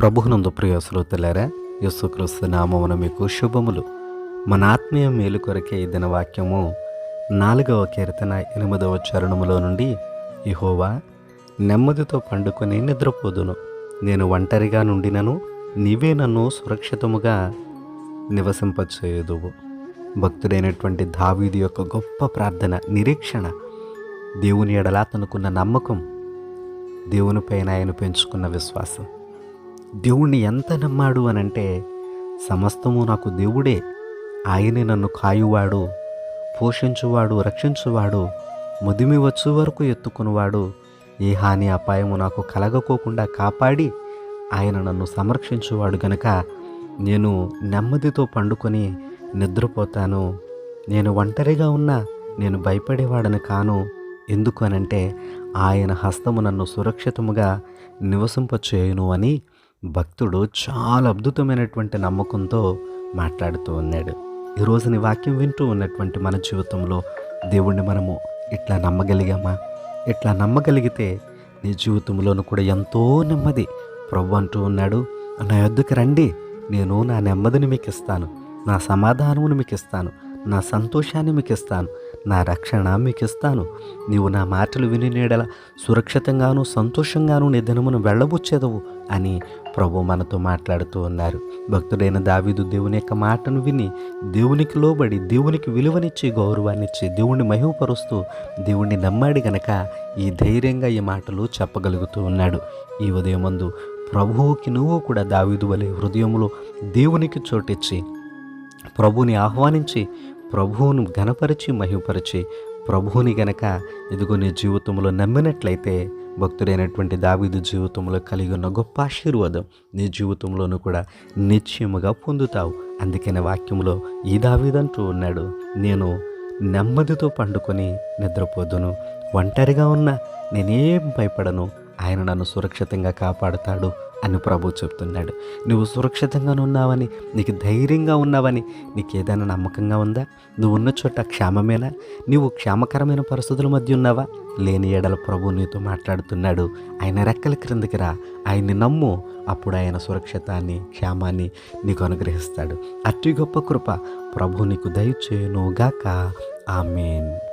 ప్రభునందు ప్రియ శ్రోతలారా యేసుక్రీస్తు నామమున మీకు శుభములు. మన ఆత్మీయ మేలు కొరకే ఈ వాక్యము నాలుగవ కీర్తన ఎనిమిదవ చరణములో నుండి ఇహోవా నెమ్మదితో పండుకొని నిద్రపోదును. నేను ఒంటరిగా నుండినను నీవే నన్ను సురక్షితముగా నివసింపచేయుదువు. భక్తుడైనటువంటి దావీది యొక్క గొప్ప ప్రార్థన నిరీక్షణ దేవుని ఎడలా తనకున్న నమ్మకం దేవునిపైన ఆయన పెంచుకున్న విశ్వాసం. దేవుణ్ణి ఎంత నమ్మాడు అనంటే సమస్తము నాకు దేవుడే. ఆయనే నన్ను కాయువాడు పోషించువాడు రక్షించువాడు ముదిమి వచ్చు వరకు ఎత్తుకునివాడు. ఏ హాని అపాయము నాకు కలగకోకుండా కాపాడి ఆయన నన్ను సంరక్షించువాడు గనక నేను నెమ్మదితో పండుకొని నిద్రపోతాను. నేను ఒంటరిగా ఉన్నా నేను భయపడేవాడని కాను. ఎందుకు అనంటే ఆయన హస్తము నన్ను సురక్షితముగా నివసింపచేయును అని భక్తుడు చాలా అద్భుతమైనటువంటి నమ్మకంతో మాట్లాడుతూ ఉన్నాడు. ఈరోజు నీ వాక్యం వింటూ ఉన్నటువంటి మన జీవితంలో దేవుణ్ణి మనము ఇట్లా నమ్మగలిగామా? ఇట్లా నమ్మగలిగితే నీ జీవితంలోనూ కూడా ఎంతో నెమ్మది ప్రభు అంటూ ఉన్నాడు. నా యొద్దకు రండి నేను నా నెమ్మదిని మీకు ఇస్తాను నా సమాధానమును మీకు ఇస్తాను నా సంతోషాన్ని మీకు ఇస్తాను నా రక్షణ మీకు ఇస్తాను. నీవు నా మాటలు విని నీడల సురక్షితంగాను సంతోషంగాను నీ దినమును వెళ్ళబుచ్చేదవు అని ప్రభు మనతో మాట్లాడుతూ ఉన్నారు. భక్తుడైన దావీదు దేవుని యొక్క మాటను విని దేవునికి లోబడి దేవునికి విలువనిచ్చి గౌరవాన్నిచ్చి దేవుణ్ణి మహిమపరుస్తూ దేవుణ్ణి నమ్మాడి గనక ఈ ధైర్యంగా ఈ మాటలు చెప్పగలుగుతూ ఉన్నాడు. ఈ ఉదయం మందు ప్రభువుకి నువ్వు కూడా దావీదు వలె హృదయంలో దేవునికి చోటిచ్చి ప్రభుని ఆహ్వానించి ప్రభువును ఘనపరిచి మహిమపరిచి ప్రభువుని గనక ఇదిగో నీ జీవితంలో నమ్మినట్లయితే భక్తుడైనటువంటి దావీదు జీవితంలో కలిగి ఉన్న గొప్ప ఆశీర్వాదం నీ జీవితంలోనూ కూడా నిశ్చయముగా పొందుతావు. అందుకనే వాక్యంలో ఈ దావీదంటూ ఉన్నాడు నేను నెమ్మదితో పండుకొని నిద్రపోదును ఒంటరిగా ఉన్న నేనేం భయపడను. ఆయన నన్ను సురక్షితంగా కాపాడుతాడు అని ప్రభు చెప్తున్నాడు. నువ్వు సురక్షితంగా ఉన్నావని నీకు ధైర్యంగా ఉన్నావని నీకు ఏదైనా నమ్మకంగా ఉందా? నువ్వు ఉన్న చోట క్షేమమేనా? నీవు క్షేమకరమైన పరిస్థితుల మధ్య ఉన్నావా? లేని ఎడల ప్రభు నీతో మాట్లాడుతున్నాడు. ఆయన రెక్కల క్రిందికి రా. ఆయన్ని నమ్ము. అప్పుడు ఆయన సురక్షితాన్ని క్షేమాన్ని నీకు అనుగ్రహిస్తాడు. అతి గొప్ప కృప ప్రభు నీకు దయచేయును గాక ఆమెన్.